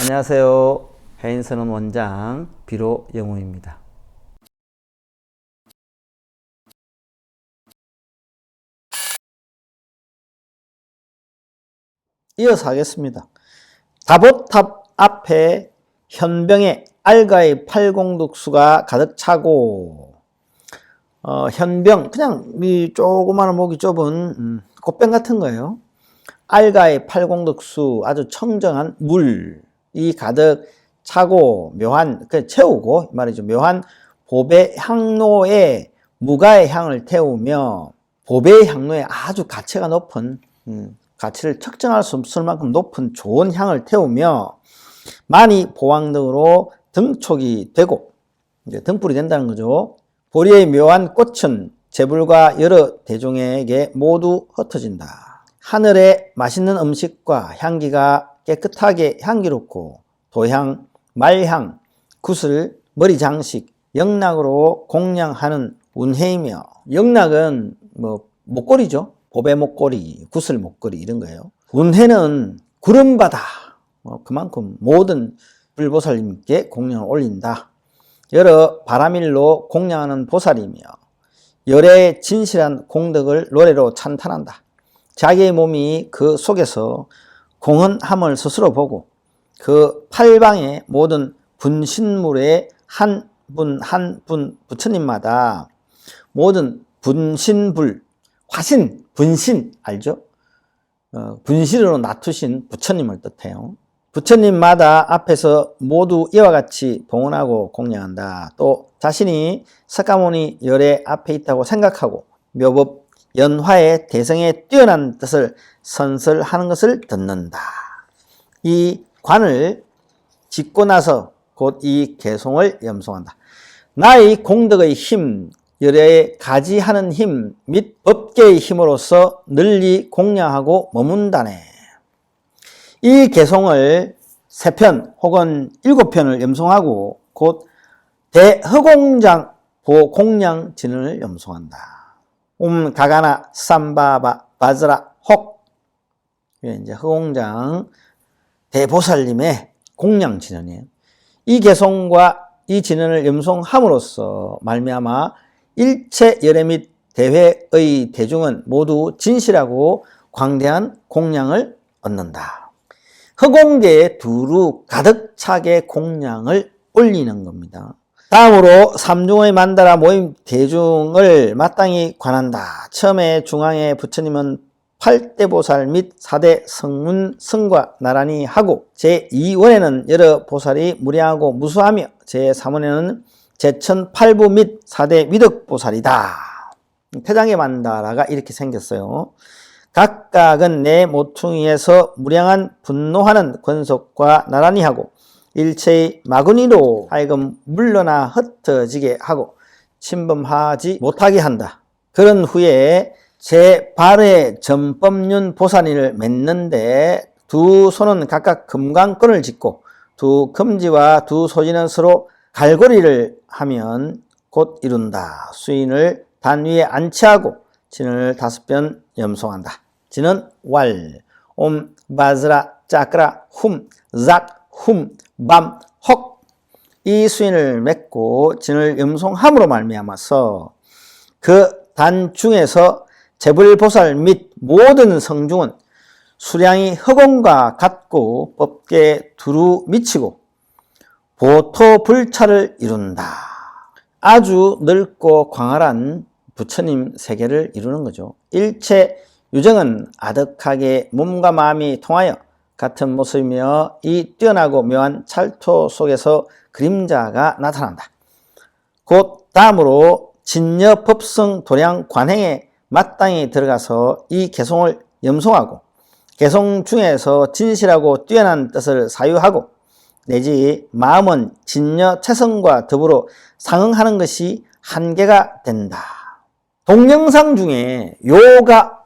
안녕하세요. 해인선원 원장 비로 영우입니다. 이어서 하겠습니다. 다보탑 앞에 현병에 알가의 팔공덕수가 가득 차고 어, 현병 그냥 이 조그마한 목이 좁은 음, 꽃병 같은 거예요. 알가의 팔공덕수 아주 청정한 물 이 가득 차고 묘한 그 채우고 이 말이죠. 묘한 보배 향로에 무가의 향을 태우며 보배의 향로에 아주 가치가 높은 음, 가치를 측정할 수 없을 만큼 높은 좋은 향을 태우며 많이 보왕 등으로 등촉이 되고 이제 등불이 된다는 거죠. 보리의 묘한 꽃은 재불과 여러 대중에게 모두 흩어진다. 하늘의 맛있는 음식과 향기가 깨끗하게 향기롭고 도향, 말향, 구슬, 머리 장식, 영락으로 공양하는 운해이며 영락은 뭐 목걸이죠. 보배 목걸이, 구슬 목걸이 이런 거예요. 운해는 구름바다. 뭐 그만큼 모든 불보살님께 공양을 올린다. 여러 바라밀로 공양하는 보살이며 열의 진실한 공덕을 노래로 찬탄한다. 자기의 몸이 그 속에서 공헌함을 스스로 보고 그 팔방의 모든 분신물의 한분 한 분 부처님마다 모든 분신불 화신 분신 알죠? 어, 분신으로 놔두신 부처님을 뜻해요. 부처님마다 앞에서 모두 이와 같이 봉헌하고 공양한다. 또 자신이 석가모니 열의 앞에 있다고 생각하고 묘법 연화의 대성에 뛰어난 뜻을 선설하는 것을 듣는다. 이 관을 짓고 나서 곧 이 개송을 염송한다. 나의 공덕의 힘, 열의 가지하는 힘및 법계의 힘으로서 널리 공양하고 머문다네. 이 개송을 세 편 혹은 일곱 편을 염송하고 곧 대허공장 보공양 진을 염송한다. 옴 가가나 삼바바 바즈라 혹 이제 허공장 대보살님의 공양 진언이에요. 이 개송과 이 진언을 염송함으로써 말미암아 일체 열애 및 대회의 대중은 모두 진실하고 광대한 공양을 얻는다. 허공계에 두루 가득 차게 공양을 올리는 겁니다. 다음으로 삼중의 만다라 모임 대중을 마땅히 관한다. 처음에 중앙에 부처님은 8대 보살 및 4대 성문 성과 나란히 하고 제2원에는 여러 보살이 무량하고 무수하며 제3원에는 제천 8부 및 4대 위덕 보살이다. 태장의 만다라가 이렇게 생겼어요. 각각은 내 모퉁이에서 무량한 분노하는 권속과 나란히 하고 일체의 마구니로 하여금 물러나 흩어지게 하고 침범하지 못하게 한다. 그런 후에 제 발에 전법륜 보살인을 맺는데 두 손은 각각 금강권을 짚고 두 금지와 두 소지는 서로 갈고리를 하면 곧 이룬다. 수인을 단 위에 안치하고 진을 다섯 번 염송한다. 진은 왈, 옴, 바즈라, 짜크라, 훔, 작, 훔, 밤, 헉. 이 수인을 맺고 진을 염송함으로 말미암아서 그 단 중에서 재불보살 및 모든 성중은 수량이 허공과 같고 법계 두루 미치고 보토불차를 이룬다. 아주 넓고 광활한 부처님 세계를 이루는 거죠. 일체 유정은 아득하게 몸과 마음이 통하여 같은 모습이며 이 뛰어나고 묘한 찰토 속에서 그림자가 나타난다. 곧 다음으로 진여 법성 도량 관행에 마땅히 들어가서 이 개송을 염송하고 개송 중에서 진실하고 뛰어난 뜻을 사유하고 내지 마음은 진여 체성과 더불어 상응하는 것이 한계가 된다. 동영상 중에 요가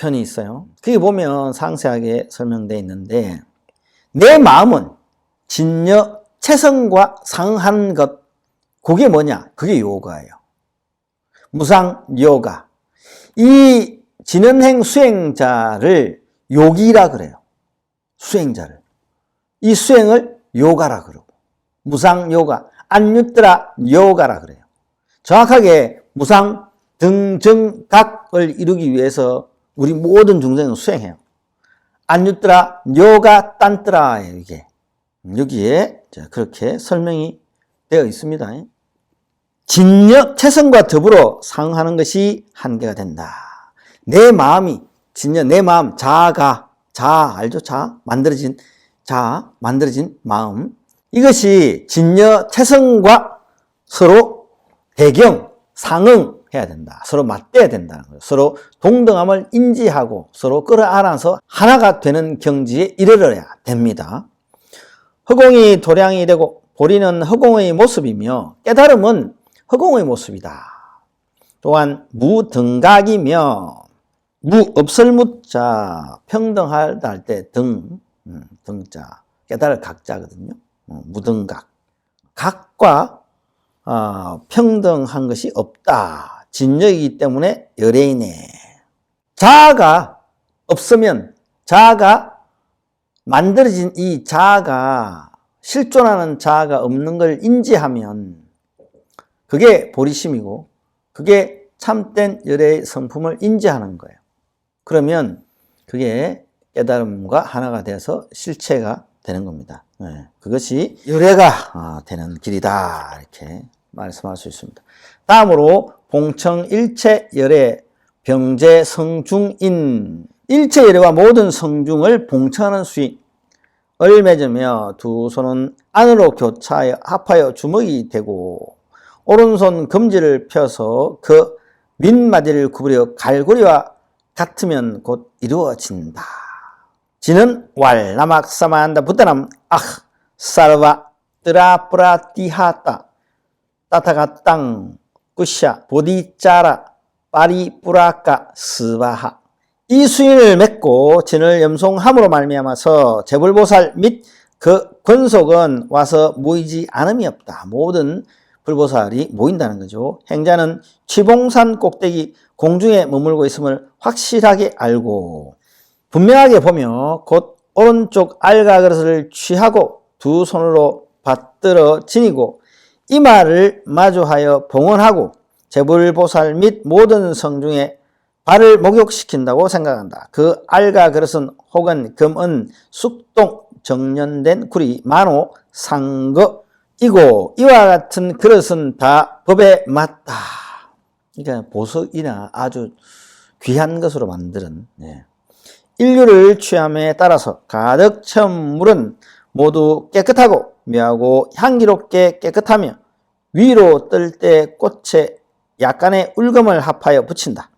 편이 있어요. 거기 보면 상세하게 설명되어 있는데 내 마음은 진여 체성과 상응하는 것 그게 뭐냐? 그게 요가예요. 무상 요가. 이 진언행 수행자를 요기라 그래요. 수행자를. 이 수행을 요가라 그러고 무상 요가 안유트라 요가라 그래요. 정확하게 무상 등정각을 이루기 위해서 우리 모든 중생은 수행해요. 안유트라 요가 딴트라예요 이게 여기에 자, 그렇게 설명이 되어 있습니다. 진여 체성과 더불어 상하는 것이 한계가 된다. 내 마음이 진여 내 마음 자아가 자 알죠 자 만들어진 자 만들어진 마음 이것이 진여 체성과 서로 대경 상응 해야 된다. 서로 맞대야 된다는 거예요. 서로 동등함을 인지하고 서로 끌어안아서 하나가 되는 경지에 이르러야 됩니다. 허공이 도량이 되고 보리는 허공의 모습이며 깨달음은 허공의 모습이다. 또한 무등각이며 무 없을 무자 평등하다 할때 등 음, 등자 깨달을 각자거든요. 어, 무등각 각과 어, 평등한 것이 없다. 진역이기 때문에 열애이네. 자아가 없으면 자아가 만들어진 이 자아가 실존하는 자아가 없는 걸 인지하면 그게 보리심이고 그게 참된 열애의 성품을 인지하는 거예요. 그러면 그게 깨달음과 하나가 돼서 실체가 되는 겁니다. 네, 그것이 열애가 아, 되는 길이다 이렇게 말씀할 수 있습니다. 다음으로 봉청 일체 열애 병제 성중인 일체 열애와 모든 성중을 봉청하는 수인 을 맺으며 두 손은 안으로 교차하여 합하여 주먹이 되고 오른손 검지를 펴서 그 윗마디를 구부려 갈고리와 같으면 곧 이루어진다. 지는 왈 나막 사마한다 부타남 아 사르바 뜨라프라티하타 따타가 땅 꾸샤 보디짜라 파리뿌라까 스바하 이 수인을 맺고 진을 염송함으로 말미암아서 재불보살 및 그 권속은 와서 모이지 않음이 없다. 모든 불보살이 모인다는 거죠. 행자는 취봉산 꼭대기 공중에 머물고 있음을 확실하게 알고 분명하게 보며 곧 오른쪽 알가 그릇을 취하고 두 손으로 받들어 지니고 이마를 마주하여 봉헌하고 재불보살 및 모든 성중에 발을 목욕시킨다고 생각한다. 그 알가 그릇은 혹은 금은 숙동 정년된 구리 만호 상거 이고 이와 같은 그릇은 다 법에 맞다. 그러니까 보석이나 아주 귀한 것으로 만드는 예. 인류를 취함에 따라서 가득 채운 물은 모두 깨끗하고 묘하고 향기롭게 깨끗하며 위로 뜰 때 꽃에 약간의 울금을 합하여 붙인다.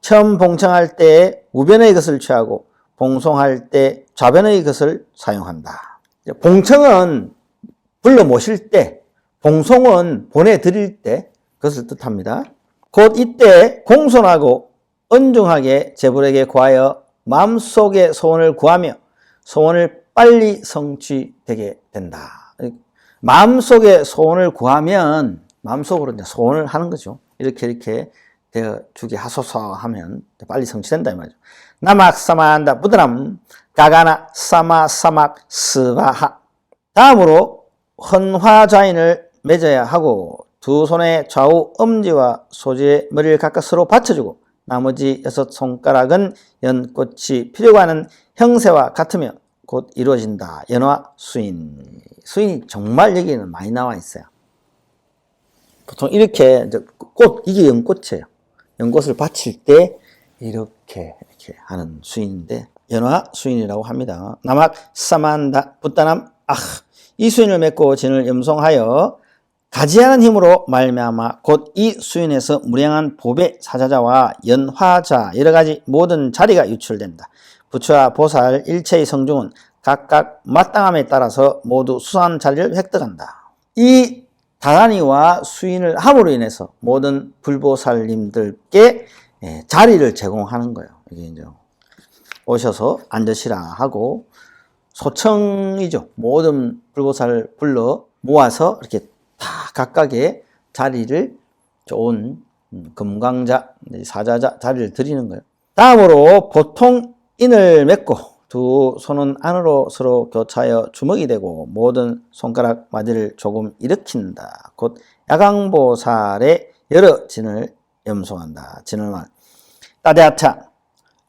처음 봉청할 때 우변의 것을 취하고 봉송할 때 좌변의 것을 사용한다. 봉청은 불러 모실 때, 봉송은 보내드릴 때 그것을 뜻합니다. 곧 이때 공손하고 은중하게 제불에게 구하여 마음속의 소원을 구하며 소원을 빨리 성취되게 된다. 마음속의 소원을 구하면 마음속으로 이제 소원을 하는 거죠. 이렇게 이렇게 되어 주게 하소서 하면 빨리 성취된다 이 말이죠. 나막 사마한다 부드람 가가나 사마 사막 스바하 다음으로 헌화좌인을 맺어야 하고 두 손의 좌우 엄지와 소지의 머리를 각각 서로 받쳐주고 나머지 여섯 손가락은 연꽃이 피려고 하는 형세와 같으며 곧 이루어진다. 연화 수인. 수인이 정말 여기는 많이 나와 있어요. 보통 이렇게 꽃 이게 연꽃이에요. 연꽃을 바칠 때 이렇게 이렇게 하는 수인인데 연화 수인이라고 합니다. 남학 사만다 붙다남 아 이 수인을 맺고 진을 염송하여 가지하는 힘으로 말미암아 곧 이 수인에서 무량한 보배 사자자와 연화자 여러 가지 모든 자리가 유출된다. 부처와 보살 일체의 성중은 각각 마땅함에 따라서 모두 수상한 자리를 획득한다. 이 다단이와 수인을 함으로 인해서 모든 불보살님들께 예, 자리를 제공하는 거예요. 이게 이제 오셔서 앉으시라 하고 소청이죠. 모든 불보살 불러 모아서 이렇게 다 각각의 자리를 좋은 음, 금강자, 사자자 자리를 드리는 거예요. 다음으로 보통 인을 맺고 두 손은 안으로 서로 교차하여 주먹이 되고 모든 손가락 마디를 조금 일으킨다. 곧 야광보살의 여러 진을 염송한다. 진을 말. 따데아차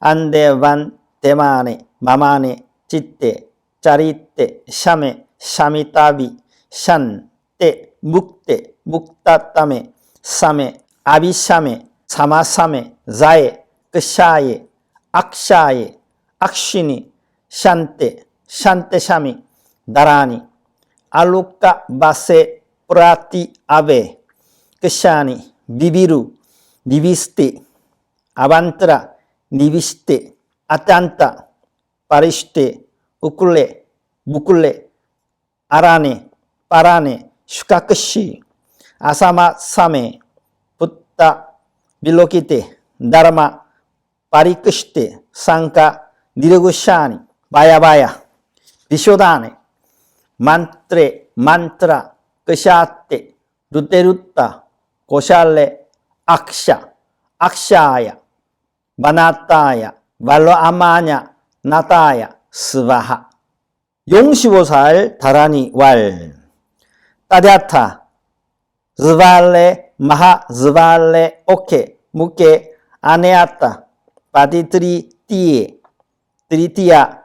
안데반 데마네 마마네 찌떼 짜리떼 샤메 샤미따비 샨떼 묵떼 묵따따메 사메 아비샤메 사마사메 자에 끝샤에 악샤에 악쉬니 샨떼 샨떼샤미 나라니 알루카 바세 프라티 아베 끝샤니 비비루 니르구샤니 바야바야 비쇼다네 만트레 만트라 크샤테 루테루타 고샬레 악샤 악샤야 마나타야 발로아마냐 나타야 스바하. 용시보살 다라니 왈. 따데아타 즈발레 마하 즈발레 오케 무케 아네아타 바디트리 띠에 트리티야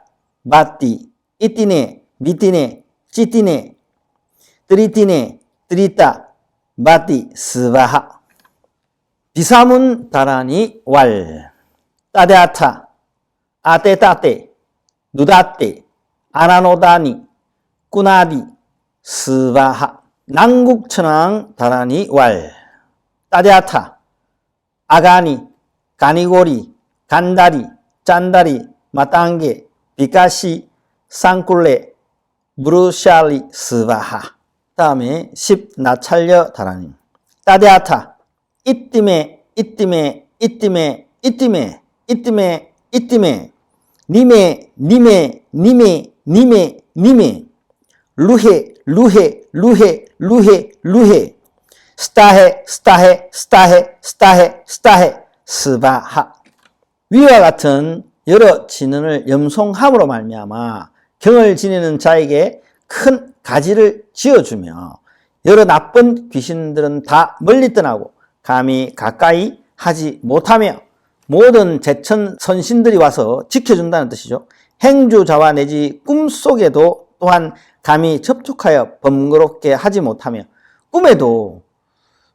바티 이티네 비티네 치티네 트리티네 트리타 바티 스바하 비사문 다라니 왈 따데아타 아테타테 누다테 아나노다니 꾸나디 스바하 난국천왕 다라니 왈 따데아타 아가니 가니고리 간다리 짠다리 마땅게 비카시 상쿨레 무르샬리 스바하. 다음에 10 나찰려 다라니 따데아타. 이띠메 이띠메 이띠메 이띠메 이띠메 이띠메 니메 니메 니메 니메 니메 루헤 루헤 루헤 루헤 루헤. 스타헤 스타헤 스타헤 스타헤 스타헤 스바하. 위와 같은 여러 진언을 염송함으로 말미암아 경을 지니는 자에게 큰 가지를 지어주며 여러 나쁜 귀신들은 다 멀리 떠나고 감히 가까이 하지 못하며 모든 제천 선신들이 와서 지켜준다는 뜻이죠. 행주자와 내지 꿈속에도 또한 감히 접촉하여 번거롭게 하지 못하며 꿈에도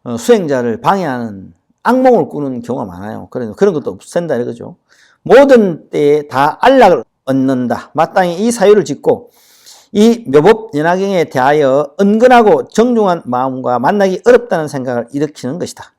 어, 수행자를 방해하는 악몽을 꾸는 경우가 많아요. 그런 것도 없앤다 이거죠. 모든 때에 다 안락을 얻는다. 마땅히 이 사유를 짓고 이 묘법 연화경에 대하여 은근하고 정중한 마음과 만나기 어렵다는 생각을 일으키는 것이다.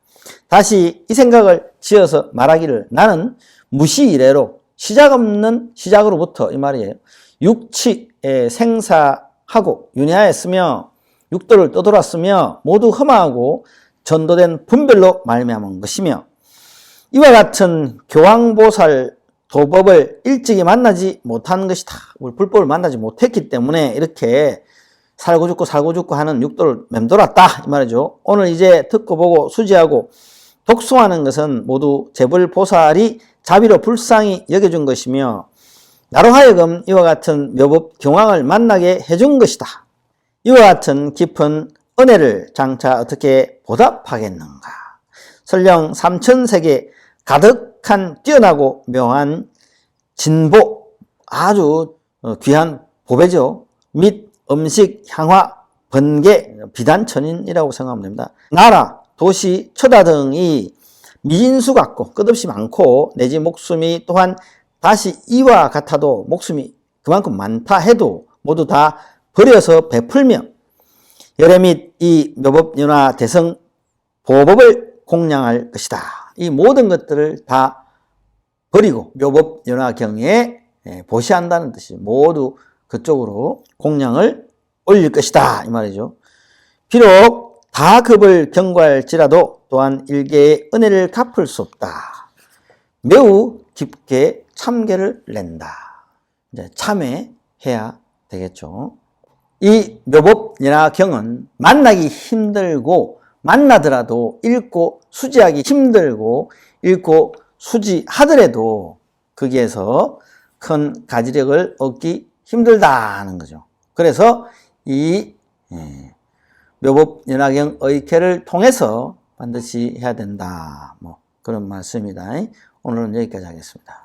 다시 이 생각을 지어서 말하기를 나는 무시 이래로 시작 없는 시작으로부터 이 말이에요. 육치에 생사하고 윤회하였으며 육도를 떠돌았으며 모두 험하고 전도된 분별로 말미암은 것이며 이와 같은 교황보살 도법을 일찍이 만나지 못한 것이다. 우리 불법을 만나지 못했기 때문에 이렇게 살고 죽고 살고 죽고 하는 육도를 맴돌았다 이 말이죠. 오늘 이제 듣고 보고 수지하고 독송하는 것은 모두 재불보살이 자비로 불쌍히 여겨준 것이며 나로 하여금 이와 같은 묘법 경황을 만나게 해준 것이다. 이와 같은 깊은 은혜를 장차 어떻게 보답하겠는가? 설령 삼천세계 가득한 뛰어나고 묘한 진보 아주 어, 귀한 보배죠. 및 음식, 향화, 번개, 비단천인이라고 생각하면 됩니다. 나라, 도시, 처다 등이 미진수 같고 끝없이 많고 내지 목숨이 또한 다시 이와 같아도 목숨이 그만큼 많다 해도 모두 다 버려서 베풀며 열애 및이 묘법연화 대성 보법을 공양할 것이다. 이 모든 것들을 다 버리고 묘법 연화경에 예, 보시한다는 뜻이 모두 그쪽으로 공양을 올릴 것이다 이 말이죠. 비록 다 급을 경과할지라도 또한 일개의 은혜를 갚을 수 없다. 매우 깊게 참계를 낸다. 이제 참회해야 되겠죠. 이 묘법 연화경은 만나기 힘들고 만나더라도 읽고 수지하기 힘들고 읽고 수지하더라도 거기에서 큰 가지력을 얻기 힘들다는 거죠. 그래서 이 예, 묘법 연화경 의케를 통해서 반드시 해야 된다. 뭐 그런 말씀입니다. 오늘은 여기까지 하겠습니다.